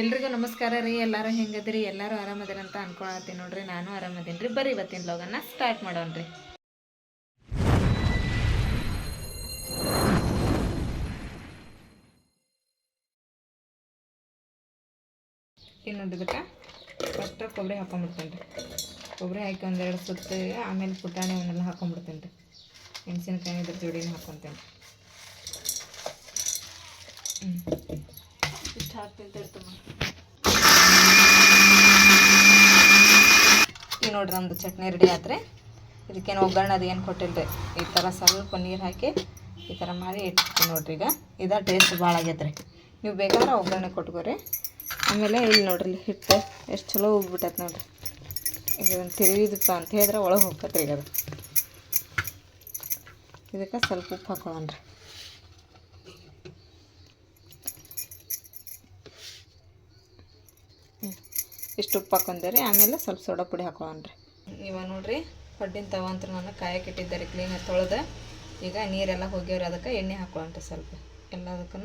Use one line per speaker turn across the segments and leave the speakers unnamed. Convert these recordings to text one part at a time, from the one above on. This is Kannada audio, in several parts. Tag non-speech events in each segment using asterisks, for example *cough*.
ಎಲ್ರಿಗೂ ನಮಸ್ಕಾರ ರೀ, ಎಲ್ಲರೂ ಹೆಂಗದ್ರಿ, ಎಲ್ಲರೂ ಆರಾಮದಿರಿ ಅಂತ ಅನ್ಕೊಳತ್ತೀನಿ ನೋಡ್ರಿ, ನಾನು ಆರಾಮದೀನಿ ರೀ. ಬರೀ ಇವತ್ತಿನ ಲೋಗನ್ನ ಸ್ಟಾರ್ಟ್ ಮಾಡೋಣ ರೀ. ನೋಡ್ರಿ ಇದಕ್ಕೆ? ಫಸ್ಟ್ ಕೊಬ್ಬರಿ ಹಾಕೊಂಡ್ಬಿಡ್ತೇನೆ ರೀ. ಕೊಬ್ಬರಿ ಹಾಕಿ ಒಂದೆರಡು ಸುತ್ತ, ಆಮೇಲೆ ಪುಟಾಣಿ ಅವನ್ನೆಲ್ಲ ಹಾಕೊಂಡ್ಬಿಡ್ತೇನೆ ರೀ. ಮೆಣಸಿನಕಾಯಿ ಇದ್ರ ಜೋಡಿನ ಹಾಕೊತೀನಿ ಹ್ಞೂ ಇಷ್ಟು ಈಗ ನೋಡ್ರಿ ನಮ್ದು ಚಟ್ನಿ ರೆಡಿ ಆದ್ರೆ, ಇದಕ್ಕೇನು ಒಗ್ಗರಣೆ ಅದು ಏನು ಕೊಟ್ಟಿಲ್ಲ ಈ ಥರ ಸ್ವಲ್ಪ ನೀರು ಹಾಕಿ ಈ ಥರ ಮಾಡಿ ಇಟ್ಬಿಟ್ಟು ನೋಡ್ರಿ ಈಗ. ಇದ ಟೇಸ್ಟ್ ಭಾಳ ಆಗೈತ್ರಿ. ನೀವು ಬೇಕಾದ್ರೆ ಒಗ್ಗರಣೆ ಕೊಟ್ಕೋರಿ. ಆಮೇಲೆ ಇಲ್ಲಿ ನೋಡ್ರಿ ಹಿಟ್ಟು ಎಷ್ಟು ಚಲೋ ಉಗ್ಬಿಟ್ಟೈತೆ ನೋಡ್ರಿ. ಈಗ ಒಂದು ತಿರುವಿದಪ್ಪ ಅಂತ ಹೇಳಿದ್ರೆ ಒಳಗೆ ಹೋಗ್ಬೇಕ್ರಿ ಈಗ ಅದು. ಇದಕ್ಕೆ ಸ್ವಲ್ಪ ಉಪ್ಪು ಹಾಕೊಳ್ಳೋಣ ರೀ. ಇಷ್ಟು ಉಪ್ಪು ಹಾಕೊಂಡೇರಿ ಆಮೇಲೆ ಸ್ವಲ್ಪ ಸೋಡಾ ಪುಡಿ ಹಾಕೊಳ್ಳೋಣ್ರಿ ಇವಾಗ ನೋಡ್ರಿ ಪಡ್ಡಿನ ತವ ಅಂತ ನಾನು ಕಾಯಕ್ಕೆ ಇಟ್ಟಿದ್ದಾರೆ ಕ್ಲೀನಾಗಿ ತೊಳೆದು. ಈಗ ನೀರೆಲ್ಲ ಹೋಗ್ಯವ್ರಿ ಅದಕ್ಕೆ ಎಣ್ಣೆ ಹಾಕೊಳ್ಳೋಣ್ರಿ ಸ್ವಲ್ಪ. ಎಲ್ಲದಕ್ಕೂ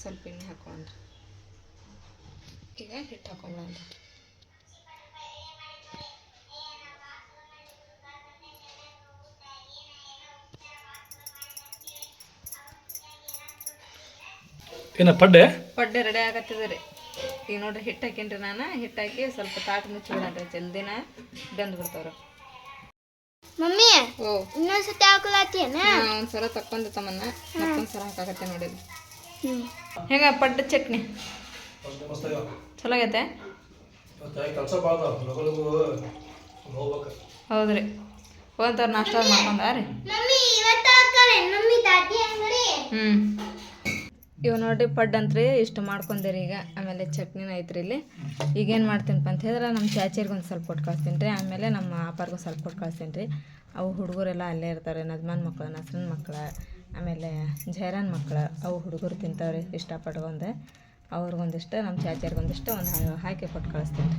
ಸ್ವಲ್ಪ ಎಣ್ಣೆ ಹಾಕೊಳ್ಳೋಣ್ರಿ ಈಗ ಹಿಟ್ಟು ಹಾಕೊಂಡ್ರಿ
ಏನ ಪಡ್ಡೆ?
ಪಡ್ಡೆ ರೆಡಿ ಆಗತ್ತಿದೆ ರೀ. ಈಗ ನೋಡ್ರಿ ಹಿಟ್ಟು ಹಾಕೀನಿ ನಾನು. ಹಿಟ್ಟು ಹಾಕಿ ಸ್ವಲ್ಪ ತಾಟ್ ಮುಚ್ಚಿ ಚಂದಿನ ಜಲ್ದಿನ. ಬೆಂದು ಬಿಡ್ತಾವ್ರ.
ಮಮ್ಮಿ
ಓ.
ಇನ್ನೊಂದ್ಸತಿ ಸತಿ
ಒಂದು ಸಲ ತಕ್ಕೊಂಡೆ ತಮ್ಮನ್ನ. ಮತ್ತೊಂದು ಸಲ ಹಾಕಾಕತ್ತೆ ನೋಡಿರಿ
ಹ್ಮ್.
ಹೆಂಗ ಪಡ್ಡ ಚಟ್ನಿ? ಚಲೋ ಆಗೈತೆ? ಹೌದ್ರಿ. ಹೋಗ್ತಾರ ನಾಷ್ಟ ಮಾಡ್ಕೊಂಡ ರೀ. ಹ್ಞೂ ಇವು ನೋಡ್ರಿ ಪಡ್ ರೀ ಇಷ್ಟು ಮಾಡ್ಕೊಂಡಿರಿ ಈಗ. ಆಮೇಲೆ ಚಟ್ನಿನ ಐತ್ರಿ ಇಲ್ಲಿ. ಈಗೇನು ಮಾಡ್ತೀನಪ್ಪ ಅಂತ ಹೇಳಿದ್ರೆ ನಮ್ಮ ಚಾಚಿರ್ಗೆ ಒಂದು ಸ್ವಲ್ಪ ಕೊಟ್ಟು ಕಳಿಸ್ತೀನಿ ರೀ ಆಮೇಲೆ ನಮ್ಮ ಅಪ್ಪರ್ಗೂ ಸ್ವಲ್ಪ ಕೊಟ್ಟು ಕಳಿಸ್ತೀನಿ ರೀ ಅವು ಹುಡುಗರೆಲ್ಲ ಅಲ್ಲೇ ಇರ್ತಾರೆ, ನಜ್ಮಾನ್ ಮಕ್ಕಳು ನಸ್ರನ್ ಮಕ್ಕಳು ಆಮೇಲೆ ಜೈರಾನ್ ಮಕ್ಕಳು ಅವು ಹುಡುಗರು ತಿಂತಾವ್ರಿ ಇಷ್ಟಪಟ್ಕೊಂಡೆ ಅವ್ರಿಗೊಂದಿಷ್ಟು ನಮ್ಮ ಚಾಚಿಯರ್ಗೊಂದಿಷ್ಟು ಒಂದು ಹಾಕಿ ಕೊಟ್ಟು ಕಳಿಸ್ತೀನಿ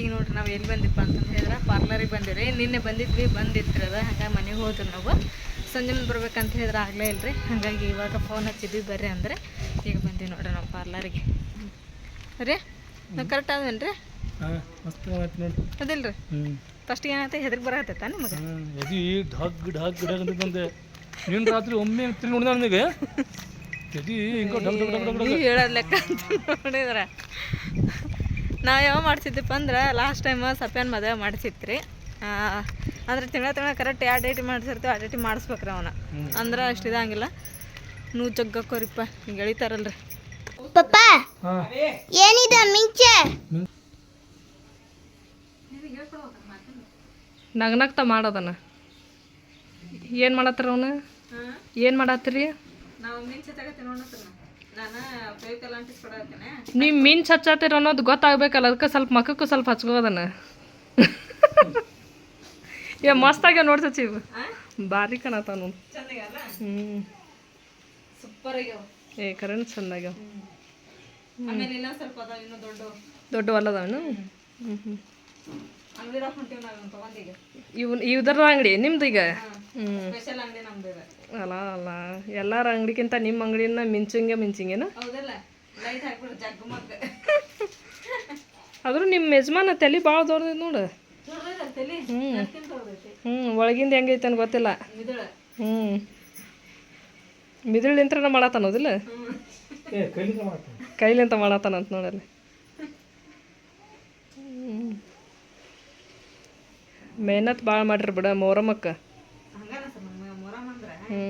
ಈಗ ನೋಡ್ರಿ ನಾವು ಎಲ್ಲಿ ಬಂದಿಪ್ಪ ಅಂತಂದು ಹೇಳಿದ್ರೆ, ಪಾರ್ಲರಿಗೆ ಬಂದಿವಿ ನಿನ್ನೆ ಬಂದಿದ್ವಿ ಬಂದಿತ್ತು ಅದು. ಹಾಗೆ ಮನೆಗೆ ಹೋದ್ರಿ ನಾವು. ಸಂಜೆ ಬರ್ಬೇಕಂತ ಹೇಳಿದ್ರೆ ಆಗಲೇ ಇಲ್ರಿ. ಹಾಗಾಗಿ ಇವಾಗ ಫೋನ್ ಹಚ್ಚಿದ್ವಿ ಬರ್ರಿ ಅಂದರೆ. ಈಗ ಬಂದೀವಿ ನೋಡ್ರಿ ನಾವು ಪಾರ್ಲರಿಗೆ ರೀ ನಾವು ಕರೆಕ್ಟ್ ಅದೇನು ರೀ
ಹಾಂ
ಫಸ್ಟ್ ಏನಾಯ್ತು? ಹೆದರ್ಗೆ ಬರತ್ತೈತ ನಿಮಗೆ?
ಎದಿ ಢಗ್ ಢಗ್ ಢಗ್ ಅಂತ ಬಂದೆ. ನೀನು ರಾತ್ರಿ ಒಮ್ಮೆ ತಿರುಗಿ ನೋಡಿದ ನನಗೆ? ಎದಿ ಹಿಂಗೋ ಢಗ್ ಢಗ್ ಢಗ್ ಢಗ್
ಹೇಳೋದು ಲೆಕ್ಕ ಅಂತ ನೋಡಿದ್ರೆ. ನಾವು ಯಾವ ಮಾಡ್ಸಿದ್ದಪ್ಪ ಅಂದ್ರೆ ಲಾಸ್ಟ್ ಟೈಮ್ ಸಪ್ಯಾನ್ ಮದುವೆ ಮಾಡಿಸಿತ್ರಿ. ಅಂದ್ರೆ ತಿಂಗಳ ತಿಂಗಳ ಕರೆಕ್ಟ್ ಯಾವ ಡೇಟಿ ಮಾಡಿಸಿರ್ತೀವಿ ಆ ಡೇಟಿ ಮಾಡಿಸ್ಬೇಕ್ರಿ ಅವನ. ಅಂದ್ರೆ ಅಷ್ಟು ಇದಂಗಿಲ್ಲ. ನೀವು ಜಗ್ಗಕ್ಕೋರಿಪ್ಪ ಹಿಂಗೆ ಎಳಿತಾರಲ್ರಿ.
ಪಪ್ಪ
ಹಾಂ.
ಏನಿದೆ ಮಿಂಚೆ?
ನಗ್ನಗ್ತ ಮಾಡೋದನ. ಏನು ಮಾಡತ್ತಾರ ಅವನು? ಏನು ಮಾಡತ್ತೀರಿ?
ನಾವು ಮಿಂಚೆ
ಹಚ್ಚತ್ತೀರ ಅನ್ನೋದು ಗೊತ್ತಾಗ್ಬೇಕಲ್ಲ ಅದಕ್ಕೆ ಸ್ವಲ್ಪ ಮಕ್ಕಕ್ಕೂ ಸ್ವಲ್ಪ ಹಚ್ಕೋದನ. ಏ ಮಸ್ತಾಗ್ಯಾವ ನೋಡಿ ಸಚಿ ಭಾರಿ
ಚಂದಾಗಲ್ಲ
ಹ್ಞೂ
ಸೂಪರ್ ಆಗ್ಯಾವ
ಏ ಕರೆಂಟ್ ಚಂದಾಗ್ಯಾವ.
ಆಮೇಲೆ ಇನ್ನೊಂದು ಸ್ವಲ್ಪ ಅದಾವ ಇನ್ನೂ? ದೊಡ್ಡ
ದೊಡ್ಡ ಅಲ್ಲದವನು ಹ್ಞೂ ಹ್ಞೂ
ನಾವು ತಗೊಂಡೀಗ
ಇವ್ ಇವ್ದರ ಅಂಗಡಿ ನಿಮ್ದು ಈಗ? ಹ್ಞೂ
ಸ್ಪೆಷಲ್ ಅಂಗಡಿ ನಮ್ದು ಇದೆ
ಅಲ್ಲ ಅಲ್ಲ. ಎಲ್ಲಾರ ಅಂಗಡಿಗಿಂತ ನಿಮ್ಮ ಅಂಗಡಿನ ಮಿಂಚಂಗೆ ಮಿಂಚಿಂಗೇನ?
ಹೌದಲ್ಲ ಲೈಟ್ ಹಾಕ್ಬಿಡು
ಆದ್ರೂ ನಿಮ್ಮ ಯಜಮಾನ ತಲೆ ಭಾಳ ದೊಡ್ಡದೈತೆ ನೋಡು. ಹ್ಞೂ ಹ್ಞೂ ಒಳಗಿಂದ ಹೆಂಗೈತೆ ಅಂತ ಗೊತ್ತಿಲ್ಲ ಹ್ಞೂ ಮಿದುಳಿಂತ್ರನ ಮಾಡತ್ತಾನೋದಿಲ್ಲ
ಏ ಮಾಡತ್ತಾನ ಅಂತ
ಕೈಲಿಂತ ಮಾಡತ್ತಾನಂತ ನೋಡಲ್ಲಿ. ಮೆಹನತ್ ಭಾಳ ಮಾಡ್ರಿ ಬಿಡ ಮೊರಮಕ್ಕೆ. ಹ್ಞೂ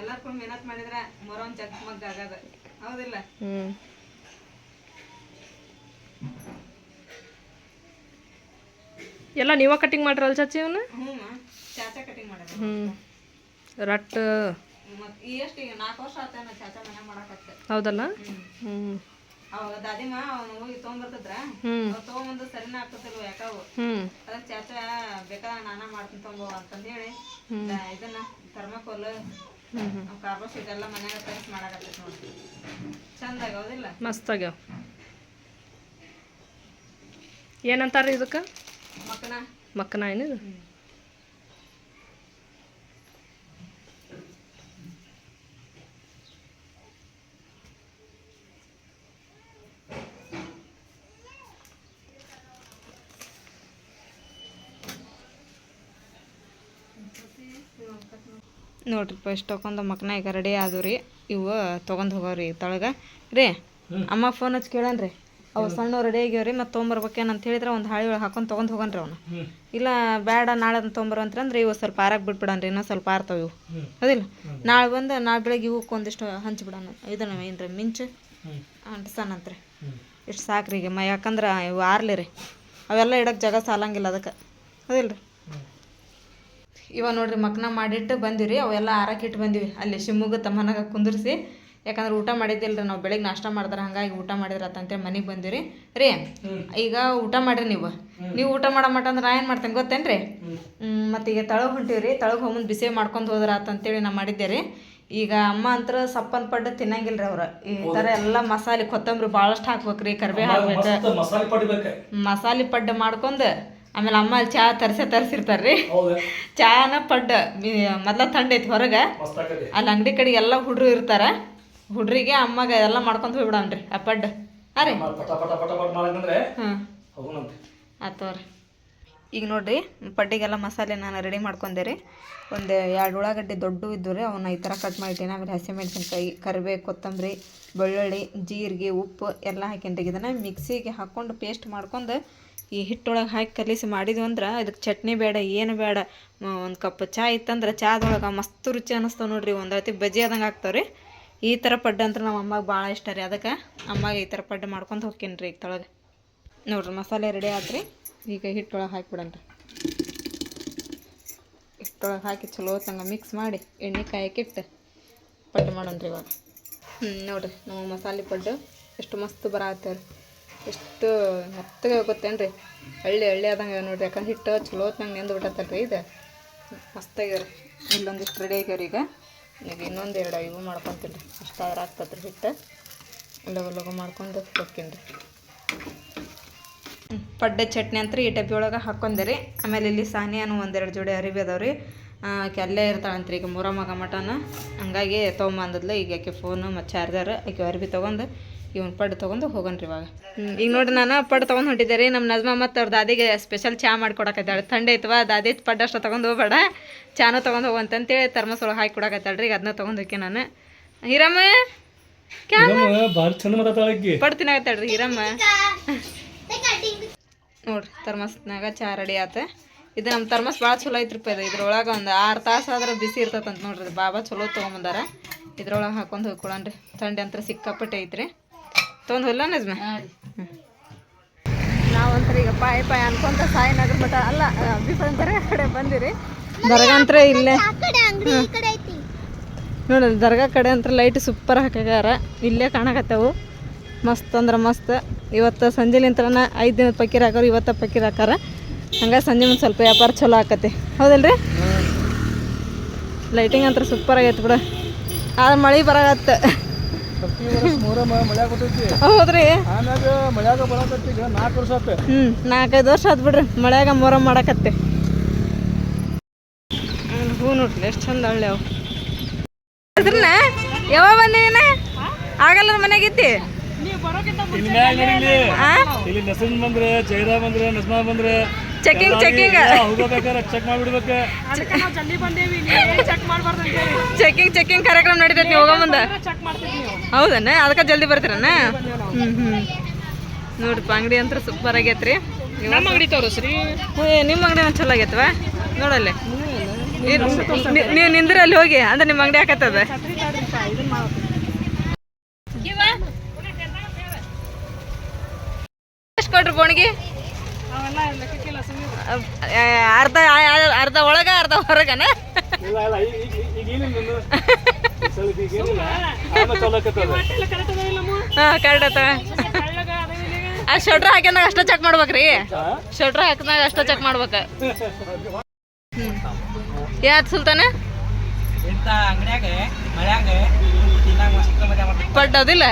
ಎಲ್ಲಾರ್ ಕೂಡ ಮೆಹನತ್ ಮಾಡಿದ್ರೆ ಮೊರಮ್ ಜಗ್ ಮಗ್ ಆಗದ. ಹೌದಿಲ್ಲ?
ಹ್ಞೂ ಎಲ್ಲ ನೀವ ಕಟಿಂಗ್ ಮಾಡ್ರಲ್ಲ ಚಾಚಿ ಅವನು?
ಹ್ಞೂ ಚಾಚಾ ಕಟಿಂಗ್ ಮಾಡಿದ್ರೆ
ಹ್ಞೂ ರಟ್
ಎಷ್ಟು ಈಗ ನಾಲ್ಕು ವರ್ಷ ಆತನ ಚಾಚಾ ಮನೆ ಮಾಡಕತ್ತೆ.
ಹೌದಲ್ಲ? ಹ್ಞೂ
ಅವಾಗ ದಾದಿಮ ಅವ್ನು ಹೋಗಿ ತೊಗೊಂಬರ್ತದ್ರ? ಅವ್ ತೊಗೊಂಬಂದು ಸರಿನ ಆಗ್ತದಿಲ್ವ ಯಾಕಾವು? ಅದಕ್ಕೆ ಚಾಚಾ ಬೇಕಾ ನಾನ ಮಾಡ್ತೀನಿ ತೊಂಬೋ ಅಂತಂದೇಳಿ. ಇದನ್ನ ಥರ್ಮಕೋಲ್ ಕಾರ್ಬೋ ಶೀಟ್ ಎಲ್ಲ ಮನ್ಯಾಗ ತರಿಸಿ ಮಾಡಾಕತ್ತೈತಿ ನೋಡಿ. ಚಂದ ಆಗೋದಿಲ್ಲ
ಮಸ್ತಾಗ್ಯಾವ ಏನಂತಾರ ಇದಕ್ಕೆ?
ಮಕ್ಕನ?
ಮಕ್ಕನ ಏನಿದು?
ನೋಡ್ರಿ ಫಸ್ಟ್ ತೊಗೊಂಡು ಮಕ್ಕನ ಈಗ ರೆಡಿ ಆದವು ರೀ ಇವು ತೊಗೊಂಡು ಹೋಗೋರಿ ತೊಳಗೆ. ರೀ ಅಮ್ಮ ಫೋನ್ ಹಚ್ಚಿ ಕೇಳನ್ರಿ. ಅವು ಸಣ್ಣ ರೆಡಿ ಆಗ್ಯಾವ್ರಿ ಮತ್ತು ತೊಗೊಂಬರ್ಬೇಕೇನು ಅಂತ ಹೇಳಿದ್ರೆ ಒಂದು ಹಾಳಿ ಒಳಗೆ ಹಾಕೊಂಡು ತೊಗೊಂಡು ಹೋಗನ್ರಿ ಅವನು. ಇಲ್ಲ ಬೇಡ ನಾಳೆ ತೊಗೊಂಬರು ಅಂತಂದ್ರೆ ಇವು ಸ್ವಲ್ಪ ಆರಕ್ಕೆ ಬಿಟ್ಬಿಡನ್ರಿ ಇನ್ನೂ ಸ್ವಲ್ಪ ಆರ್ತಾವ ಇವು. ಅದಿಲ್ಲ ನಾಳೆ ಬಂದು ನಾಳೆ ಬೆಳಗ್ಗೆ ಇವಕ್ಕೆ ಒಂದಿಷ್ಟು ಹಂಚ್ಬಿಡೋಣ ಇದನ್ನ ಏನ್ರಿ ಮಿಂಚು? ಅಂಟ್ಸನಂತ್ರಿ ಇಷ್ಟು ಸಾಕ್ರಿ ಈಗ ಮ ಯಾಕಂದ್ರೆ ಇವು ಆರ್ಲಿ ರೀ. ಅವೆಲ್ಲ ಇಡಕ್ಕೆ ಜಾಗ ಸಾಲಂಗಿಲ್ಲ ಅದಕ್ಕೆ. ಅದಿಲ್ಲ ರೀ ಇವ ನೋಡ್ರಿ ಮಕ್ನ ಮಾಡಿಟ್ಟು ಬಂದಿವಿ ಅವೆಲ್ಲ ಆರಕ್ಕಿಟ್ಟು ಬಂದಿವಿ. ಅಲ್ಲಿ ಶಿವಮೊಗ್ಗ ತಮ್ಮನಾಗ ಕುಂದಿರಿಸಿ ಯಾಕಂದ್ರೆ ಊಟ ಮಾಡಿದ್ದಿಲ್ಲ ರೀ ನಾವು ಬೆಳಿಗ್ಗೆ ನಾಷ್ಟ ಮಾಡಿದ್ರೆ ಹಂಗಾಗಿ ಊಟ ಮಾಡಿದ್ರ ಅಂತೇಳಿ ಮನೆಗೆ ಬಂದಿರಿ ರೀ ಈಗ ಊಟ ಮಾಡ್ರಿ ನೀವು. ನೀವು ಊಟ ಮಾಡೋ ಮಟ ಅಂದ್ರೆ ನಾ ಏನು ಮಾಡ್ತೇನೆ ಗೊತ್ತೇನು ರೀ ಮತ್ತು ಈಗ ತಳಗೆ ಹೊಂಟೀವಿ ರೀ ತಳಗೆ ಹೋಗ್ಮಂದು ಬಿಸಿ ಮಾಡ್ಕೊಂಡು ಹೋದ್ರ ಅಂತೇಳಿ ನಾ ಮಾಡಿದ್ದೆ ರೀ. ಈಗ ಅಮ್ಮ ಅಂತರ ಸಪ್ಪನ್ ಪಡ್ಡು ತಿನ್ನಂಗಿಲ್ಲ ರೀ ಅವ್ರು. ಈ ಥರ ಎಲ್ಲ ಮಸಾಲೆ ಕೊತ್ತಂಬರಿ ಭಾಳಷ್ಟು ಹಾಕ್ಬೇಕ್ರಿ ಕರಿಬೇವು ಹಾಕ್ಬೇಕು.
ಮಸಾಲೆ
ಪಡ್ಡು ಮಾಡ್ಕೊಂಡು ಆಮೇಲೆ ಅಮ್ಮ ಅಲ್ಲಿ ಚಹಾ ತರಿಸೇ ತರಿಸಿರ್ತಾರ್ರಿ. ಚಹಾನ ಪಡ್ಡ ಮೊದ್ಲ ತಂಡೈತಿ ಐತಿ ಹೊರಗೆ. ಅಲ್ಲಿ ಅಂಗಡಿ ಕಡೆ ಎಲ್ಲ ಹುಡ್ರು ಇರ್ತಾರೆ. ಹುಡ್ರಿಗೆ ಅಮ್ಮಗ ಎಲ್ಲ ಮಾಡ್ಕೊಂತ ಹೋಗ್ಬಿಡನ್ರಿ ಆ ಪಡ್ಡ.
ಅರೆ
ಆತವ್ರಿ ಈಗ ನೋಡ್ರಿ ಪಡ್ಡಿಗೆಲ್ಲ ಮಸಾಲೆ ನಾನು ರೆಡಿ ಮಾಡ್ಕೊಂಡೆ ರೀ. ಒಂದು ಎರಡು ಉಳ್ಳಾಗಡ್ಡೆ ದೊಡ್ಡ ಇದ್ದು ರೀ ಅವನ್ನ ಈ ಥರ ಕಟ್ ಮಾಡಿಟ್ಟೇನೆ ಆಮೇಲೆ ಹಸಿಮೆಣಸಿನ್ಕಾಯಿ ಕರಿಬೇವು ಕೊತ್ತಂಬರಿ ಬೆಳ್ಳುಳ್ಳಿ ಜೀರಿಗೆ ಉಪ್ಪು ಎಲ್ಲ ಹಾಕ್ಯಂಡ್ರಿ ಇದನ್ನು ಮಿಕ್ಸಿಗೆ ಹಾಕ್ಕೊಂಡು ಪೇಸ್ಟ್ ಮಾಡ್ಕೊಂಡು ಈ ಹಿಟ್ಟೊಳಗೆ ಹಾಕಿ ಕಲಿಸಿ ಮಾಡಿದ್ವಿ ಅಂದ್ರೆ ಇದಕ್ಕೆ ಚಟ್ನಿ ಬೇಡ, ಏನು ಬೇಡ. ಒಂದು ಕಪ್ ಚಹಾ ಇತ್ತಂದ್ರೆ ಚಹಾದೊಳಗೆ ಮಸ್ತ್ ರುಚಿ ಅನ್ನಿಸ್ತಾವೆ ನೋಡ್ರಿ, ಒಂದು ಅತಿ ಬಜ್ಜಿ ಆದಂಗೆ ಆಗ್ತಾವೆ ಈ ಥರ ಪಡ್ಡು ಅಂದ್ರೆ ನಮ್ಮ ಅಮ್ಮಗೆ ಭಾಳ ಇಷ್ಟ ರೀ, ಅದಕ್ಕೆ ಅಮ್ಮಗೆ ಈ ಥರ ಪಡ್ಡು ಮಾಡ್ಕೊಂತ ಹೋಗ್ತೀನಿ ರೀ ಈಗ ತೊಳಗೆ ನೋಡ್ರಿ, ಮಸಾಲೆ ರೆಡಿ ಆತ್ರಿ. ಈಗ ಹಿಟ್ಟೊಳಗೆ ಹಾಕಿಬಿಡಂತ ಹಿಟ್ಟೊಳಗೆ ಹಾಕಿ ಚಲೋ ತಂಗ ಮಿಕ್ಸ್ ಮಾಡಿ ಎಣ್ಣೆ ಕಾಯಕ್ಕಿಟ್ಟು ಪಡ್ಡು ರೀ ಇವಾಗ. ಹ್ಞೂ ನೋಡ್ರಿ ನಮ್ಮ ಮಸಾಲೆ ಪಡ್ಡು ಎಷ್ಟು ಮಸ್ತ್ ಬರತ್ತೇವ್ರಿ ಎಷ್ಟು ಮೆತ್ತಗೆ ಗೊತ್ತೇನು ರೀ ಹಳ್ಳಿ ಹಳ್ಳಿ ಆದಂಗೆ ನೋಡ್ರಿ, ಯಾಕಂದ್ರೆ ಹಿಟ್ಟು ಚಲೋ ಹೊತ್ನಂಗೆ ನೆಂದು ಬಿಟ್ಟತ್ತಲ್ರಿ ಇದು ಮಸ್ತಾಗ್ಯಾವ್ರಿ ಇಲ್ಲೊಂದಿಷ್ಟು ರೆಡಿ ಆಗ್ಯಾವ್ರಿ ಈಗ. ಈಗ ಇನ್ನೊಂದು ಎರಡು ಇವು ಮಾಡ್ಕೊತೀನಿ ರೀ ಅಷ್ಟಾದ್ರೆ ಆಗ್ತದ್ರಿ ಹಿಟ್ಟು. ಲಗು ಲಗು ಮಾಡ್ಕೊಂಡು ರೀ ಪಡ್ಡೆ ಚಟ್ನಿ ಅಂತ ಈ ಡಬ್ಬಿ ಒಳಗೆ ಹಾಕೊಂಡೆ ರೀ ಆಮೇಲೆ ಇಲ್ಲಿ ಸಾನಿಯಾನು ಒಂದೆರಡು ಜೋಡಿ ಅರಿವಿ ಅದಾವೆ ರೀ ಆಕೆ ಅಲ್ಲೇ ಇರ್ತಾಳಂತ್ರಿ ಈಗ ಮೂರಮ್ಮಗ ಮಟನ ಹಂಗಾಗಿ ತೊಗೊಂಬಂದದ್ಲ. ಈಗ ಆಕೆ ಫೋನು ಮತ್ತು ಚಾರ್ಜರ್ ಆಕೆ ಅರಿವಿ ತೊಗೊಂಡು ಇವನ್ ಪಡ್ ತೊಗೊಂಡು ಹೋಗನ್ರಿ ಇವಾಗ. ಹ್ಮ್, ಈಗ ನೋಡ್ರಿ ನಾನು ಪಡ್ ತೊಗೊಂಡು ಹೊಂಟಿದ್ದೆ ರೀ. ನಮ್ಮ ನಜ್ಮಾ ಮತ್ತು ಅವ್ರ ದಾದಿಗೆ ಸ್ಪೆಷಲ್ ಚಹಾ ಮಾಡ್ಕೊಡಕತ್ತಾಳೆ. ಥಂಡಿ ಐತವ ದಾದಿ ಪಡ್ ಅಷ್ಟು ತೊಗೊಂಡು ಹೋಗ್ಬೇಡ. ಚಾನು ತೊಗೊಂಡು ಹೋಗಂತಂತೇಳಿ ಥರ್ಮಸ್ ಒಳಗೆ ಹಾಕಿ ಕೊಡಕತ್ತಾಳೆ ರೀ. ಈಗ ಅದನ್ನ ತೊಗೊಂಡು ಹೋಗಿ ನಾನು. ಹಿರಮ್ಮ ಪಡ್ಡು ತಿನ್ನಾಕತ್ತಾಳ್ರಿ ಹಿರಮ್ಮ. ನೋಡ್ರಿ ಥರ್ಮಸ್ನಾಗ ಚಹಾ ರೆಡಿ ಆತ. ಇದು ನಮ್ಮ ಥರ್ಮಸ್ ಭಾಳ ಚಲೋ ಐತ್ರಿಪ್ಪ ಇದು. ಇದ್ರೊಳಗೆ ಒಂದು ಆರು ತಾಸು ಆದ್ರೆ ಬಿಸಿ ಇರ್ತೈತಂತ ನೋಡ್ರಿ. ಬಾಬಾ ಚಲೋ ತೊಗೊಂಬಂದಾರ. ಇದ್ರೊಳಗೆ ಹಾಕೊಂಡು ಹೋಗ್ಕೊಳನ್ರಿ. ಥಂಡಿ ಅಂತ ಸಿಕ್ಕಾಪಟ್ಟೆ ಐತ್ರಿ. ತೊಗೊಂಡು ಹೊಲ್ಲ ನಜ್ಮ ನಾವಂತ್ರ ಈಗ ಪಾಯ ಪಾಯ ಅನ್ಕೊಂತ ಸಾಯಿನಗರ ಮಠ ಅಲ್ಲ ಬಿಫನ್ ದರ್ಗಾ ಕಡೆ ಬಂದಿರಿ. ದರ್ಗಾ ಅಂತ್ರ ಇಲ್ಲೇ.
ಆ ಕಡೆ ಅಂಗಡಿ ಈ ಕಡೆ ಐತಿ.
ನೋಡಿ ದರ್ಗಾ ಕಡೆ ಅಂತ ಲೈಟ್ ಸೂಪರ್ ಹಾಕಾರ ಇಲ್ಲೇ ಕಾಣಕತ್ತವು. ಮಸ್ತ್ ಅಂದ್ರೆ ಮಸ್ತ್. ಇವತ್ತು ಸಂಜೆಲಿಂತ್ರನ ಐದು ದಿನದ ಪಕ್ಕೀರ್ ಹಾಕೋರು ಇವತ್ತ ಪಕ್ಕೀರ್ ಹಾಕಾರ. ಹಂಗ ಸಂಜೆ ಮುಂದೆ ಸ್ವಲ್ಪ ವ್ಯಾಪಾರ ಚಲೋ ಆಕತಿ. ಹೌದಲ್ರಿ? ಲೈಟಿಂಗ್ ಅಂತ ಸೂಪರ್ ಆಗೈತೆ ಬಿಡ. ಆದ್ರೆ ಮಳೆ ಬರಾಗತ್ತ
ಪ್ರತಿ ವರ್ಷ ಮಳೆ
ಹೌದ್ರಿ.
ಆಮ್ಯಾಗ ಮಳ್ಯಾಗ ಬರಕತ್ತಿ ಈಗ ನಾಲ್ಕು ವರ್ಷ ಆತ.
ಹ್ಮ್ ನಾಲ್ಕೈದು ವರ್ಷ ಆತ್ ಬಿಡ್ರಿ. ಮಳ್ಯಾಗ ಮೊರ ಮಾಡಕತ್ತೆ. ಹೂ ನೋಡ್ರಿ ಎಷ್ಟು ಚಂದ ಹಳ್ಳಿ ಅವು. ಅದ್ರನ್ನ ಯಾವಾಗ ಬಂದೇನ ಆಗಲ್ಲ ಮನೆಗಿತ್ತಿ
ಇಲ್ಲಿ ಮ್ಯಾಗ ಬಂದ್ರೆ
ಆ
ಬಂದ್ರೆ ನಸ್ಮಾ ಬಂದ್ರೆ
ಚೆಕಿಂಗ್ ಚೆಕಿಂಗ್
ಚೆಕ್ ಮಾಡ್ಬಿಡ್ಬೇಕು.
ಚೆಕಿಂಗ್ ಚೆಕಿಂಗ್ ಕಾರ್ಯಕ್ರಮ ನಡೀತೈತಿ ನೀವು ಹೋಗೋ ಮುಂದೆ. ಹೌದನ ಅದಕ್ಕೆ ಜಲ್ದಿ ಬರ್ತೀರನ ಹ್ಞೂ ಹ್ಞೂ ನೋಡ್ರಿಪ್ಪ ಅಂಗಡಿ ಅಂತ ಸೂಪರ್ ಆಗೈತ್ರಿ.
ನಮ್ಮ ಅಂಗಡಿ ತೋರಿಸ್ರಿ
ನಿಮ್ಮ ಅಂಗಡಿ ಚಲೋ ಆಗೈತವ? ನೋಡಲ್ಲಿ. ನೀವು ನಿಂದ್ರೆ ಅಲ್ಲಿ ಹೋಗಿ ಅಂದ್ರೆ ನಿಮ್ಮ ಅಂಗಡಿ ಹಾಕತ್ತದ? ಎಷ್ಟು ಕೊಟ್ರಿ ಬೋಣಿಗೆ? ಅರ್ಧ ಅರ್ಧ ಒಳಗ ಅರ್ಧ ಹೊರಗನ?
ಕರೆಕ್ಟ್
ಆ ಶಟ್ರ್ ಹಾಕಿದಾಗ ಅಷ್ಟ ಚೆಕ್ ಮಾಡ್ಬೇಕ್ರಿ? ಶಟ್ರ್ ಹಾಕಿದಾಗ ಅಷ್ಟ ಚೆಕ್ ಮಾಡ್ಬೇಕ. ಯಾವ್ದು ಸುಲ್ತಾನ? ಪಡ್ ಅದಿಲ್ಲ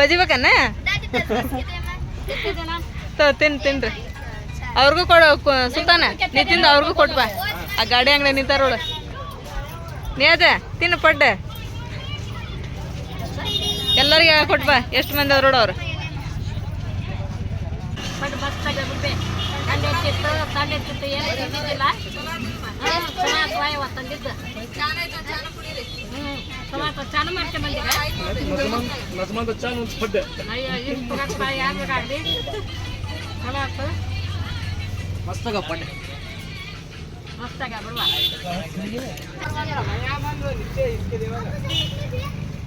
ಬಜಿಬೇಕನ್ನ ತಿನ್, ತಿನ್ರಿ. ಅವ್ರಿಗೂ ಕೊಡ ಸುಲ್ತಾನ. ನೀ ತಿಂದು ಅವ್ರಿಗೂ ಕೊಟ್ಬಾ ಆ ಗಾಡಿ ಅಂಗಡಿ ನಿಂತಾರೋಳು ನೀ ಅದ, ತಿನ್ನು ಪಡ್ಡೆ. ಎಲ್ಲರಿಗೆ ಕೊಟ್ಬಾ ಎಷ್ಟು ಮಂದಿ ಅವ್ರು ಅವ್ರು.
ಏನು ಬಂದಿರ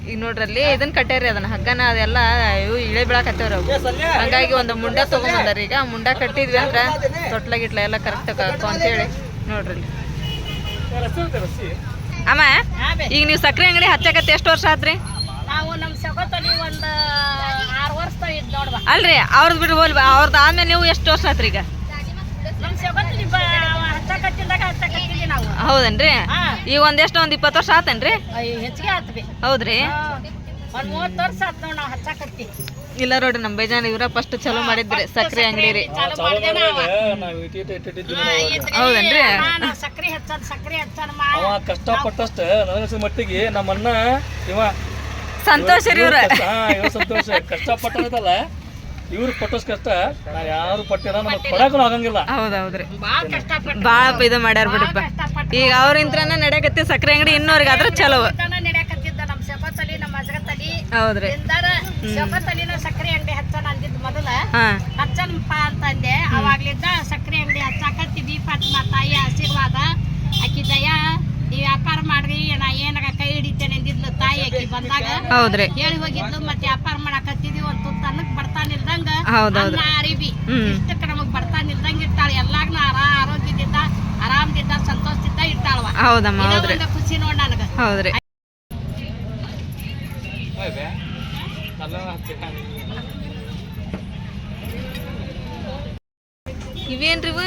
ಈಗ ನೋಡ್ರಲ್ಲಿ ಇದನ್ನ ಕಟ್ಟ್ಯಾರಿ ಅದನ್ನ, ಹಗ್ಗನ ಅದೆಲ್ಲ ಇವು ಇಳೆ ಬೀಳಾಕತ್ತೇವ್ರಿ ಅವು ಹಂಗಾಗಿ ಒಂದು ಮುಂಡ ತಗೊಂಬಂದಾರ ಈಗ ಮುಂಡ ಕಟ್ಟಿದ್ವಿ ಅಂದ್ರ ತೊಟ್ಲ ಗಿಟ್ಲ ಎಲ್ಲ ಕರೆಕ್ಟ್ ಅಂತ ಹೇಳಿ ನೋಡ್ರಿ. ಅಮ್ಮ ಈಗ ನೀವು ಸಕ್ರೆ ಅಂಗಡಿ ಹಚ್ಚಕತ್ತೆ ಎಷ್ಟು ವರ್ಷ ಆತ್ರಿ?
ನಾವು ನಮ್ಮ ಒಂದು ಆರು ವರ್ಷ
ಅಲ್ರಿ ಅವ್ರದ್ದು ಬಿಟ್ಟು ಹೋಲ್ ಅವ್ರದ್ದು ಆದ್ಮೇಲೆ ನೀವು ಎಷ್ಟು ವರ್ಷ ಆತ್ರಿ ಈಗ? ಹೌದನ್ರಿ. ಈಗ ಒಂದೆಷ್ಟು ಒಂದ್ ಇಪ್ಪತ್ತು ವರ್ಷ ಆತನ್ರಿ?
ಅಯ್ಯೋ ಹೆಚ್ಚಿಗೆ ಆತ್ವಿ
ಹೌದ್ರಿ?
ಒಂದು ಮೂವತ್ತು ವರ್ಷ ಆತ್ ನಾವು ಹಚ್ಚಕತ್ತಿ
ಇಲ್ಲ ನೋಡ್ರಿ ನಮ್ ಬೇಜಾನ್ ಇವ್ರ ಫಸ್ಟ್ ಚಲೋ ಮಾಡಿದ್ರಿ. ಸಕ್ರೆ ಅಂಗಡಿ ರೀ. ಹೌದನ್ರಿ?
ನಾನು ಸಕ್ರೆ ಹಚ್ಚೋದು ಸಕ್ರೆ ಹಚ್ಚೋದು
ಅವ ಕಷ್ಟಪಟ್ಟಷ್ಟ ನನಗನ್ಸಿದ ಮಟ್ಟಿಗೆ ನಮ್ಮ ಅಣ್ಣ ಇವ
ಸಂತೋಷ ರೀ ಇವ್ರ.
ಸಂತೋಷ. ಕಷ್ಟಪಟ್ಟದಲ್ಲ ಇವ್ರು ಪಟ್ಟಷ್ಟು ಕಷ್ಟ. ನಾವು ಯಾರು ಪಟ್ಟಿರ ನಮಗೆ ಕೊಡಕ್ಕೂ ಆಗಂಗಿಲ್ಲ.
ಹೌದೌದ್ರಿ.
ಭಾಳ
ಬಾಳ ಇದು ಮಾಡ್ಯಾರ ಬಿಡಪ್ಪ ಈಗ ಅವ್ರಿಂತ್ರನ ನಡೆಯಕತ್ತಿ ಸಕ್ರೆ ಅಂಗಡಿ ಇನ್ನೋರ್ಗೆ ಆದ್ರೆ ಚಲೋ ಹೌದ್ರಿ.
ಹಚ್ಚನ ಅಂದಿದ್ದು ಮೊದಲ. ಹಚ್ಚನಪ್ಪ ಅಂತಂದೆ ಅವಾಗ್ಲಿದ್ದ ಸಕ್ರೆ ಅಂಗಡಿ ಹಚ್ಚಾಕತ್ತಿ ದೀಪತ್ಮ ತಾಯಿ ಆಶೀರ್ವಾದ. ಆಕಿ ದಯ ಈ ವ್ಯಾಪಾರ ಮಾಡ್ರಿ ನಾ ಏನಾಗ ಕೈ ಹಿಡಿತೇನೆ ಅಂದಿದ್ಲು ತಾಯಿ ಆಕಿ ಬಂದಾಗ.
ಹೌದ್ರಿ.
ಹೇಳಿ ಹೋಗಿದ್ಲು ಮತ್ತೆ ವ್ಯಾಪಾರ ಮಾಡಕತ್ತಿದ್ವಿ ಒಂದು ತುತ್ತನ್ನಕ್ ಬರ್ತಾನಿಲ್ದಂಗ ಅನ್ನ ಅರಿವಿ. ಇಷ್ಟಕ್ಕೆ ನಮಗ್ ಬರ್ತಾನಿಲ್ದಂಗ ಇರ್ತಾಳೆ ಎಲ್ಲಾಗ್ನ ಆರಾ ಆರೋಗ್ಯದಿಂದ ಆರಾಮದಿಂದ ಸಂತೋಷದಿಂದ ಇರ್ತಾಳವ
ಹೌದಮ್ಮ ಹೌದ್ರಿ.
ಖುಷಿ ನೋಡ್ ನನಗ.
ಹೌದ್ರಿ. ಇವೇನ್ರಿ ಇವು?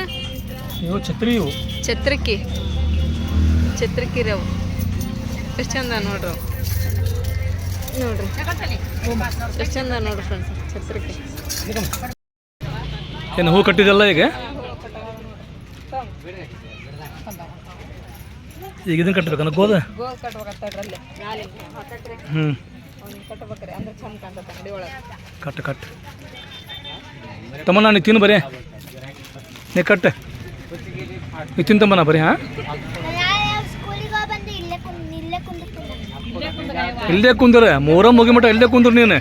ಇವು ಛತ್ರಿ ಇವು.
ಛತ್ರಕ್ಕಿ. ಛತ್ರಕ್ಕಿ ರೀ ಅವು ಎಷ್ಟು ಚಂದ ನೋಡ್ರಿ ಅವು. ನೋಡ್ರಿ. ಎಷ್ಟು ಚಂದ ನೋಡ್ರಿ ಫ್ರೆಂಡ್ಸ್ ಛತ್ರಕ್ಕಿ.
ಏನು ಹೂ ಕಟ್ಟಿದೆಲ್ಲ ಈಗ? ಈಗ ಇದನ್ನ ಕಟ್ಟಬೇಕನ್ನ ಗೋದ
ಹ್ಮ್ ಕಟ್ಬೇಕತ್ತಡ್ರಲ್ಲಿ
ಹ್ಞೂ
ಅವ್ನು ಕಟ್ಬೇಕ್ರಿ ಅಂದ್ರೆ ಚಂದ ಕಾಣ್ತದೆ ಅಂಗಡಿ ಒಳಗೆ.
ಕಟ್ ಕಟ್ಟು ತಮ್ಮಣ್ಣ, ನೀ ತಿನ್ನು ಬರೀ. ನೀ ಕಟ್ಟೆ. ನೀ ತಿಂತಮ್ಮನ ಬರೀ, ಹಾಂ? ಇಲ್ಲದೆ ಕುಂದ್ರೆ ಮಟ್ಟ ಮೂರ ಮುಗಿಮಟ ಇಲ್ಲೇ ಕುಂದ್ರು ನೀನು.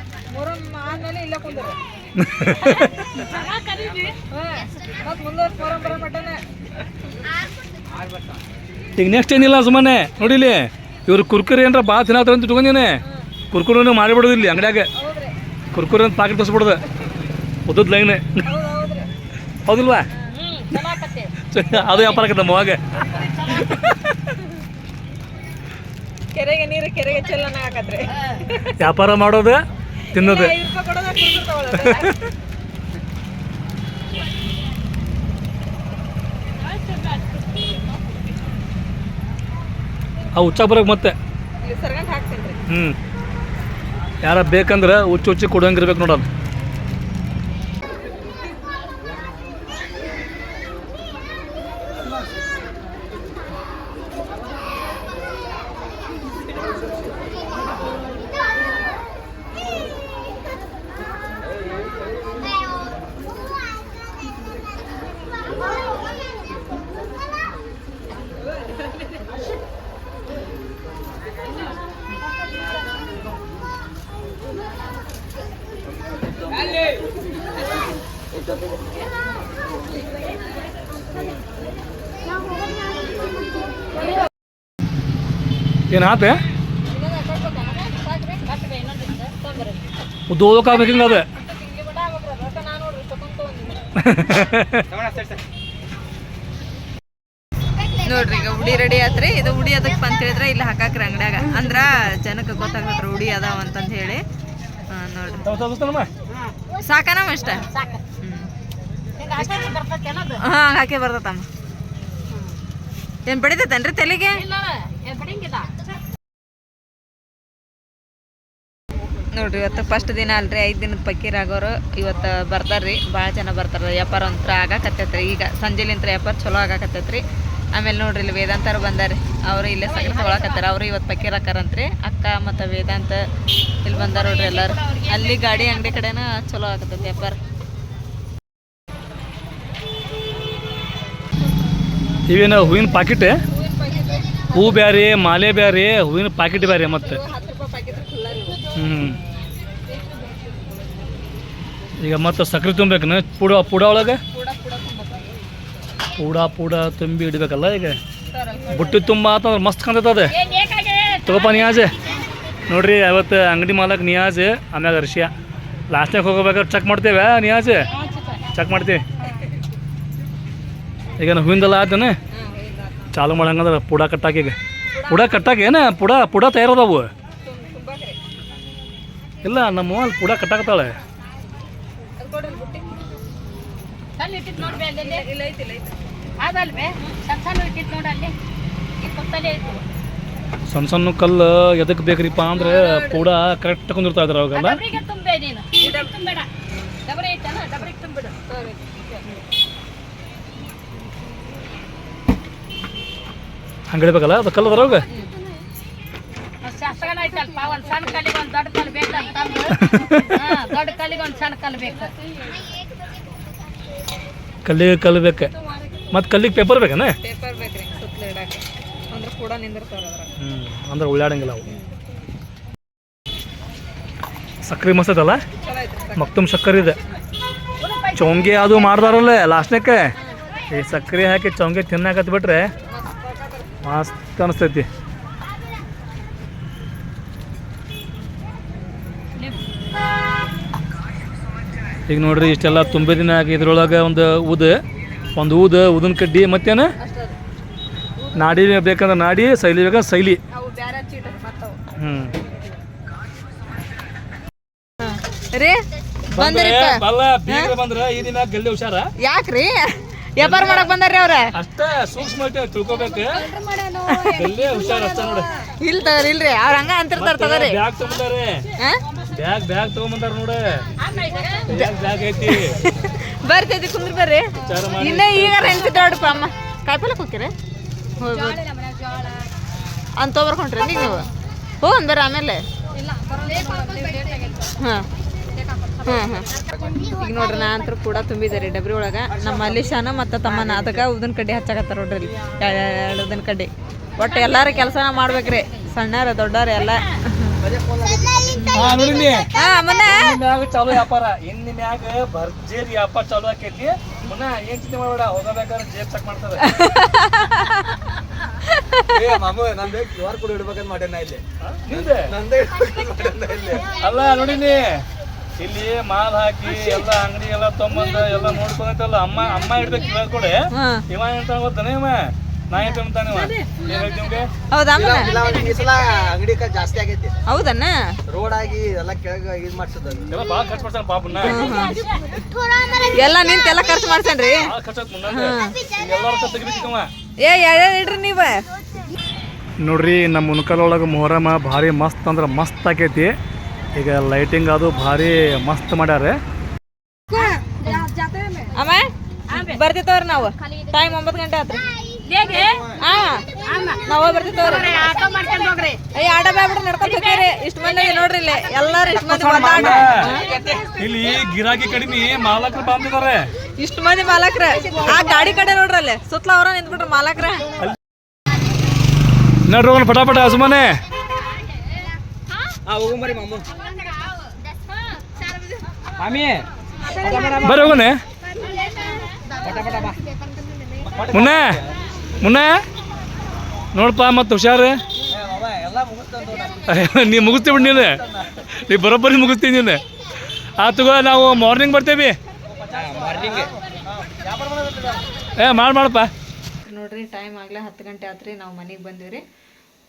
ಈಗ ನೆಕ್ಸ್ಟ್ ಏನಿಲ್ಲ ಸುಮ್ಮನೆ, ನೋಡಿಲಿ, ಇವ್ರು ಕುರ್ಕುರಿ ಏನ್ರ ಭಾಳ ತಿನ್ನತ್ತಾರ ಅಂತ ಇಟ್ಕೊಂಡೀನಿ ಮಾಡಿಬಿಡೋದು ಇಲ್ಲಿ ಅಂಗಡಿಯಾಗೆ. ಕುರ್ಕುರಿ ಅಂತ ಪಾಕೆಟ್ ತರಿಸ್ಬಿಡೋದು. ಉದ್ದದ ಲೈನ್ ಹೌದಿಲ್ವಾ? ಅದು ವ್ಯಾಪಾರ ಆಕತ್ತ ಅವಾಗ.
ಕೆರೆಗೆ ನೀರು ಕೆರೆಗೆ ಚೆಲ್ಲನ ಹಾಕತ್ರಿ
ವ್ಯಾಪಾರ ಮಾಡೋದು ತಿನ್ನೋದು. ಆ ಹುಚ್ಚ ಬರೋಕೆ ಮತ್ತೆ ಹ್ಞೂ ಯಾರ ಬೇಕಂದ್ರೆ ಹುಚ್ಚು ಹುಚ್ಚಿ ಕೊಡಂಗಿರ್ಬೇಕು ನೋಡೋದು. ಏನು ಆತ ಉದ್ದು ಅದು?
ನೋಡ್ರಿ ಈಗ ಉಡಿ ರೆಡಿ ಆತ್ರಿ. ಇದು ಉಡಿ ಅದಕ್ಕೆ ಅಂತ ಹೇಳಿದ್ರೆ ಇಲ್ಲಿ ಹಾಕಾಕ್ರಿ ಅಂಗಡ್ಯಾಗ. ಅಂದ್ರ ಜನಕ್ಕೆ ಗೊತ್ತಾಗತ್ರ ಉಡಿ ಅದಾವ ಅಂತಂದ ಹೇಳಿ. ಸಾಕನ ನೋಡ್ರಿ. ಸಾಕನಮ್ಮ ಇಷ್ಟ
ಸಾಕು ಹಿಂಗ ಹಾಕಿ ಬರ್ತೈತಿ ಅನ್ನೋದು
ಹಾ ಹಾಕಿ ಬರ್ತತಮ್ಮ ಏನ್ ಬಡಿತೈತೇನ್ರಿ ತಲೆಗೆ? ನೋಡ್ರಿ ಇವತ್ತು ಫಸ್ಟ್ ದಿನ ಅಲ್ರಿ ಐದು ದಿನದ ಪಕ್ಕೀರ್ ಆಗೋರು. ಇವತ್ತು ಬರ್ತಾರ್ರಿ ಭಾಳ ಜನ ಬರ್ತಾರ ವ್ಯಾಪಾರ ಒಂಥರ ಆಗಾಕತ್ತೈತ್ರಿ. ಈಗ ಸಂಜೆಲಿಂತ್ರ ವ್ಯಾಪಾರ ಚಲೋ ಆಗಾಕತ್ತೈತ್ರಿ. ಆಮೇಲೆ ನೋಡ್ರಿ ಇಲ್ಲಿ ವೇದಾಂತರು ಬಂದಾರಿ ಅವರು ಇಲ್ಲೇ ಸಗರ ತೊಗೊಳಕತ್ತಾರ. ಅವರು ಇವತ್ತು ಪಕ್ಕೀರ್ ಹಾಕಾರಂತ್ರಿ ಅಕ್ಕ ಮತ್ತು ವೇದಾಂತ ಇಲ್ಲಿ ಬಂದಾರ ನೋಡ್ರಿ ಎಲ್ಲರೂ. ಅಲ್ಲಿ ಗಾಡಿ ಅಂಗಡಿ ಕಡೆನ ಚಲೋ ಆಗತ್ತೈತಿ ವ್ಯಾಪಾರ.
ಇವೇನು ಹೂವಿನ ಪಾಕಿಟ್ ಹೂ ಬ್ಯಾರೆ ಮಾಲೆ ಬ್ಯಾರೆ ಹೂವಿನ ಪಾಕಿಟ್ ಬ್ಯಾರೆ ಮತ್ತೆ? ಹ್ಞೂ ಈಗ ಮತ್ತೆ ಸಕ್ರೆ ತುಂಬಬೇಕನ ಪೂಡ ಪೂಡ ಒಳಗೆ? ಪೂಡ ಪೂಡ ತುಂಬಿ ಇಡಬೇಕಲ್ಲ ಈಗ? ಬುಟ್ಟಿ ತುಂಬ ಆತಂದ್ರೆ ಮಸ್ತ್ ಕಾಣ್ತದೆ ತಗೋಪ ನಿಯಾಜ್. ನೋಡ್ರಿ ಅವತ್ತು ಅಂಗಡಿ ಮಾಲಕ್ ನಿಯಾಜ್ ಆಮ್ಯಾಗ ಅರ್ಷಿಯ ಲಾಸ್ಟ್ನಾಗ ಹೋಗ್ಬೇಕಾದ್ರೆ ಚೆಕ್ ಮಾಡ್ತೇವೆ ನಿಯಾಜ್? ಚೆಕ್ ಮಾಡ್ತೀವಿ. ಈಗ ನಾವು ಹೂವಿಂದೆಲ್ಲ ಆತನ ಚಾಲು ಮಾಡಂಗಂದ್ರೆ ಪುಡ ಕಟ್ಟಾಕಿ ಈಗ. ಪುಡ ಕಟ್ಟಾಕ ಏನ? ಪುಡ ಪುಡ ತಯಾರದವು? ಇಲ್ಲ ನಮ್ಮ ಅಲ್ಲಿ ಪುಡ ಕಟ್ಟಾಕತ್ತಾಳೆ.
ಸಣ್ಣ ಸಣ್ಣ
ಕಲ್ಲು ಎದಕ್ಕೆ ಬೇಕ್ರಿಪ್ಪ ಅಂದ್ರೆ ಪೂಡ ಕರೆಕ್ಟ್ ಕುಂದಿರ್ತಾ ಇದ್ರ ಅವಾಗೆಲ್ಲ
ಡಬ್ರಿಗೆ ತುಂಬೆ ನೀನು ಡಬ್ರಿ ತುಂಬಬೇಡ ಡಬ್ರಿ ಐತನ ಡಬ್ರಿಗೆ ತುಂಬಿಡು
ಹಂಗೆ ಇಡ್ಬೇಕಲ್ಲ ಅದು ಕಲ್ಲದ ರೋಗ
ಶಾಸ್ತ್ರನ ಐತಲ್ಪ. ಒಂದ್ ಸಣ್ಣ ಕಲ್ಲಿಗೆ ಒಂದ್ ದೊಡ್ಡ ಕಲ್ಲು ಬೇಕಂತಂದು *laughs* ಹಾ ದೊಡ್ಡ ಕಲ್ಲಿಗೆ ಒಂದ್ ಸಣ್ಣ ಕಲ್ಲು ಬೇಕು.
ಕಲ್ಲಿಗೆ ಕಲ್ಲು ಬೇಕು? ಮತ್ತು ಕಲ್ಲಿಗೆ ಪೇಪರ್ ಬೇಕನ?
ಪೇಪರ್ ಬೇಕ್ರಿ ಸುತ್ತಲೂ ಇಡಕ್ಕೆ. ಅಂದ್ರೆ ಕೂಡ
ಹ್ಞೂ ಅಂದ್ರೆ ಉಳ್ಳಾಡಂಗಿಲ್ಲ ಅವು. ಸಕ್ಕರೆ ಮಸ್ತ್ ಐತಲ್ಲ?
ಚಲೋ ಐತ್ರಿ
ಮಕ್ತುಮ್ ಸಕ್ಕರೆ ಇದೆ. ಚೌಂಗಿ ಅದು ಮಾಡ್ದಾರಲ್ಲ ಲಾಸ್ಟ್ನಕ್ಕೆ. ಈ ಸಕ್ಕರೆ ಹಾಕಿ ಚೌಂಗಿ ತಿನ್ನಾಕತ್ ಬಿಟ್ರೆ ಮಸ್ತ್ ಅನಿಸ್ತೈತಿ ಈಗ ನೋಡ್ರಿ ಇಷ್ಟೆಲ್ಲ ತುಂಬೆ ದಿನ ಆಗಿ ಇದ್ರೊಳಗೆ ಒಂದು ಊದ ಒಂದು ಊದ ಊದಿನ ಕಡ್ಡಿ ಮತ್ತೇನು? ನಾಡಿ ಬೇಕಂದ್ರೆ ನಾಡಿ ಶೈಲಿ ಬೇಕಂದ್ರೆ
ಮತ್ತವು
ಹ್ಞೂ ಬಂದ್ರ ಈ ದಿನ ಗಲ್ಲಿ ಹುಷಾರ.
ಯಾಕ್ರಿ? ವ್ಯಾಪಾರ ಮಾಡಕ್ ಬಂದಾರ್ರಿ ಅವ್ರ?
ಇಲ್ಲ ಸೂಕ್ಷ್ಮ ತಿಳ್ಕೊಬೇಕು. ಹುಷಾರ ಅಷ್ಟ ನೋಡ.
ಇಲ್ ತಗೋರಿ ಇಲ್ರಿ. ಅವ್ರ ಹಂಗ ಅಂತಿರ್ತಾರ ತಗೋರಿ.
ಬ್ಯಾಗ್ ತಗೊಂಡಾರೆ
ಹಾ?
ಬ್ಯಾಗ್ ಬ್ಯಾಗ್ ತಗೊಂಬಂದಾರ ನೋಡು. ಬ್ಯಾಗ್ ಐತಿ.
ಬರ್ತೈತಿ ಕುಂದ್ರ ಬರ್ರಿ. ಇನ್ನ ಈಗ ಹೆಂಗ್ ನೋಡಪ್ಪ ಅಮ್ಮ. ಕಾಯ್ಪಲ್ಲ ಹೋಗ್ತೀರ ಹೋಗ್ಬೋದು ಅಂತ ಬರ್ಕೊಂಡ್ರಿ ನೀವು? ಬರ್ರಿ ಆಮೇಲೆ. ಹಾಂ. ಹಾಂ ಹಾಂ ಈಗ ನೋಡ್ರಿ ನಾ ಅಂತೂ ಕೂಡ ತುಂಬಿದೆ ರೀ ಡಬ್ರಿ ಒಳಗೆ. ನಮ್ಮ ಮಲ್ಲೇಶಾನ ಮತ್ತು ತಮ್ಮ ನಾದಕ ಉದನ್ ಕಡ್ಡಿ ಹಚ್ಚಾಕತ್ತಾರ ನೋಡ್ರಿ ಎರಡು ಉದನ್ ಕಡ್ಡಿ. ಒಟ್ಟು ಎಲ್ಲಾರು ಕೆಲಸ ಮಾಡ್ಬೇಕ್ರಿ. ಸಣ್ಣಾರ ದೊಡ್ಡಾರ ಎಲ್ಲ.
ಹಾ ನೋಡಿ
ಹಾಂ ಅಮ್ಮನ
ಮ್ಯಾಗ ಚಾಲು ವ್ಯಾಪಾರ. ಇನ್ನು ಮ್ಯಾಗ ಭರ್ಜರಿ ವ್ಯಾಪಾರ ಚಾಲು ಆಕೈತಿ. ಮುನ್ನ ಏನ್ ಚಿಂತೆ ಮಾಡಬೇಡ. ಹೋಗಬೇಕಾದ್ರೆ ಜೇಬ್ ಚೆಕ್ ಮಾಡ್ತಾರೆ. ನಿಂದೆ? ಅಲ್ಲ ನೋಡಿನಿ ಇಲ್ಲಿ ಮಾಲ್ ಹಾಕಿ ಎಲ್ಲ ಅಂಗಡಿ ಎಲ್ಲ ತೊಂಬಂದ ಎಲ್ಲ ನೋಡ್ಕೊಂಡೈತಲ್ಲ ಅಮ್ಮ ಅಮ್ಮ ಇಡ್ಬೇಕು ಇವಾಗ ಕೂಡ. ಇವ ಎಂತ ಗೊತ್ತಾನೆ ಇವ? ನಾ ಎಂತ ಅಂತಾನೆ ಇವ? ಏನ್
ಅಂಗಡಿ ಜಾಸ್ತಿ ಆಗೈತಿ.
ಹೌದನ್ನ
ರೋಡ್ ಆಗಿ ಎಲ್ಲ ಕೆಳಗ ಇದ್ ಮಾಡ್ಸದ
ಎಲ್ಲ ಭಾಳ ಖರ್ಚು ಮಾಡ್ತಾನೆ ಪಾಪನ್ನ.
ಎಲ್ಲ ನಿಂತ ಎಲ್ಲ ಖರ್ಚು ಮಾಡ್ಸೇನ್ರಿ?
ಭಾಳ ಖರ್ಚು ಮುನ್ನ ಎಲ್ಲರ ತೆಗಿಬೇಕಿತ್ತವ
ಏ ಯಾರ್ಯಾರು ಇಡ್ರಿ ನೀವ.
ನೋಡ್ರಿ ನಮ್ಮ ಮುನ್ಕಲ್ ಒಳಗ ಮೊಹರಮ ಭಾರಿ ಮಸ್ತ್ ಅಂದ್ರ ಮಸ್ತ್ ಆಕೈತಿ ಈಗ ಲೈಟಿಂಗ್ ಅದು ಭಾರಿ ಮಸ್ತ್ ಮಾಡ್ಯಾರ.
ಅಮ್ಮ ಬರ್ತಿತ್ತವ್ರಿ ನಾವು. ಟೈಮ್ ಒಂಬತ್ತು ಗಂಟೆ ಆತ್ರಿ. ನಾವ ಬರ್ತಿತ್ತವ್ರಿ.
ಆಟೋ ಮಾಡ್ಕೊಂಡು ಹೋಗ್ರಿ.
ಅಯ್ಯ ಆಡ ಬ್ಯಾಬಿಡ್ರಿ ನಡ್ಕೊಂಡ್ ಹೋಗ್ಯಾರಿ ಇಷ್ಟ ಮಂದಿ ನೋಡ್ರಿ ಇಲ್ಲಿ. ಎಲ್ಲಾರು ಇಷ್ಟ ಮಂದಿ
ಇಲ್ಲಿ ಗಿರಾಕಿ ಕಡಿಮೆ ಮಾಲಕರು ಬಂದಿದ್ದಾರೆ
ಇಷ್ಟು ಮಂದಿ ಮಾಲಕ್ರ. ಆ ಗಾಡಿ ಕಡೆ ನೋಡ್ರಿ ಅಲ್ಲಿ. ಸುತ್ತಲ ಅವ್ರ ನಿಂತ್ಬಿಟ್ರ ಮಾಲಕ್ರ.
ನೋಡ್ರಿ ಪಟಾಪಟ ಸುಮ್ಮನೆ.
ಹೋಗುಂಬರಿ ಮಾಮು ಮಾಮಿ
ಬರ್ರಿ ಹೋಗೋಣ. ಮುನ್ನೆ ಮುನ್ನೆ. ನೋಡಪ್ಪ ಮತ್ತೆ ಹುಷಾರು.
ಎಲ್ಲ ಮುಗಿಸ್ತಂದು
ನೀ ಮುಗಿಸ್ತೀವಿ ಬಿಡಿ ನೀನು. ನೀ ಬರೋಬ್ಬರಿ ಮುಗಿಸ್ತೀನಿ ನೀನು. ಆ ತಗೋ ನಾವು ಮಾರ್ನಿಂಗ್ ಬರ್ತೇವಿ.
ಮಾರ್ನಿಂಗ್
ಏ ಮಾಡಿ ಮಾಡಪ್ಪ.
ನೋಡ್ರಿ ಟೈಮ್ ಆಗ್ಲೇ ಹತ್ತು ಗಂಟೆ ಆತ್ರಿ ನಾವು ಮನೆಗೆ ಬಂದಿವ್ರಿ.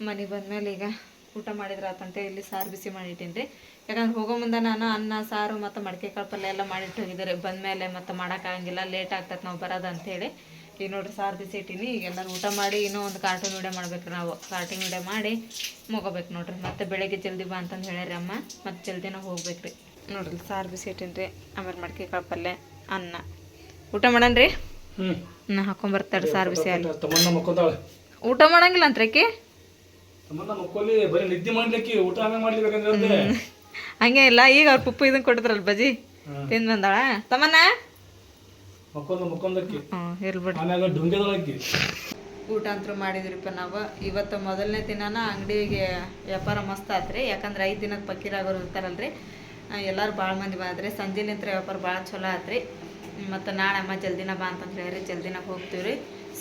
ಮನೆಗೆ ಬಂದ್ಮೇಲೆ ಈಗ ಊಟ ಮಾಡಿದ್ರೆ ಆತಂತೆ ಇಲ್ಲಿ ಸಾರು ಬಿಸಿ ಮಾಡಿಟ್ಟೀನಿ ರೀ ಯಾಕಂದ್ರೆ ಹೋಗೋ ಮುಂದೆ ನಾನು ಅನ್ನ ಸಾರು ಮತ್ತು ಮಡಿಕೆ ಕಾಳು ಪಲ್ಯ ಎಲ್ಲ ಮಾಡಿಟ್ಟು ಹೋಗಿದ್ದಾರೆ ಬಂದಮೇಲೆ ಮತ್ತು ಮಾಡೋಕ್ಕಾಗಂಗಿಲ್ಲ ಲೇಟ್ ಆಗ್ತೈತೆ ನಾವು ಬರೋದು ಅಂತೇಳಿ. ಈಗ ನೋಡ್ರಿ ಸಾರು ಬಿಸಿ ಇಟ್ಟೀನಿ ಈಗ ಎಲ್ಲರೂ ಊಟ ಮಾಡಿ ಇನ್ನೂ ಒಂದು ಕಾರ್ಟೂನ್ ವಿಡಿಯೋ ಮಾಡ್ಬೇಕು ನಾವು. ಕಾರ್ಟೂನ್ ವಿಡಿಯೋ ಮಾಡಿ ಮುಗೋಬೇಕು ನೋಡ್ರಿ. ಮತ್ತೆ ಬೆಳಗ್ಗೆ ಜಲ್ದಿ ಬಾ ಅಂತಂದು ಹೇಳ್ಯಾರಿ ಅಮ್ಮ. ಮತ್ತು ಜಲ್ದಿನ ಹೋಗ್ಬೇಕು ರೀ ನೋಡ್ರಿ ಸಾರು ಬಿಸಿ ಇಟ್ಟೀನಿ ರೀ ಆಮೇಲೆ ಮಡಿಕೆ ಕಾಳು ಪಲ್ಯ ಅನ್ನ. ಊಟ ಮಾಡನ್ರಿ?
ಹ್ಞೂ
ನಾ ಹಾಕೊಂಬರ್ತಾಳೆ ಸಾರು ಬಿಸಿ ಅಲ್ಲಿ. ಊಟ ಮಾಡೋಂಗಿಲ್ಲ ಅಂತ್ರೇಕಿ
ತಮ್ಮನ್ನ ಮಕ್ಕೋಲಿ ಬರೀ ನಿದ್ದೆ ಮಾಡ್ಲಿಕ್ಕೆ ಊಟ ಹಂಗೆ ಮಾಡ್ಲಿಬೇಕಂದ್ರೆ
ಹಂಗೆ ಇಲ್ಲ ಈಗ ಅವ್ರ ಪುಪ್ಪು ಇದನ್ನ ಕೊಟ್ಟಿದ್ರಲ್ಲ ಬಜಿ ತಿಂದ್ ಬಂದಾಳ? ತಮ್ಮನ
ಮಕ್ಕೊಂದ ಮಕ್ಕೊಂದಕ್ಕಿ.
ಊಟ ಅಂತೂ ಮಾಡಿದ್ರಿಪ್ಪ ನಾವು. ಇವತ್ತು ಮೊದಲನೇ ದಿನನ ಅಂಗಡಿಗೆ ವ್ಯಾಪಾರ ಮಸ್ತ್ ಆತ್ರಿ. ಯಾಕಂದ್ರೆ ಐದು ದಿನದ ಪಕ್ಕೀರಾಗೋರು ಇರ್ತಾರಲ್ರಿ. ಎಲ್ಲರೂ ಭಾಳ ಮಂದಿ ಬಂದ್ರಿ. ಸಂಜೆಲಿಂತ್ರ ವ್ಯಾಪಾರ ಭಾಳ ಚಲೋ ಆತ್ರಿ. ಮತ್ತು ನಾಳೆ ಅಮ್ಮ ಜಲ್ದಿನ ಬಾ ಅಂತಂದ್ರೆ ಹೇಳ್ರಿ. ಜಲ್ದಿನ ಹೋಗ್ತೀವಿ ರೀ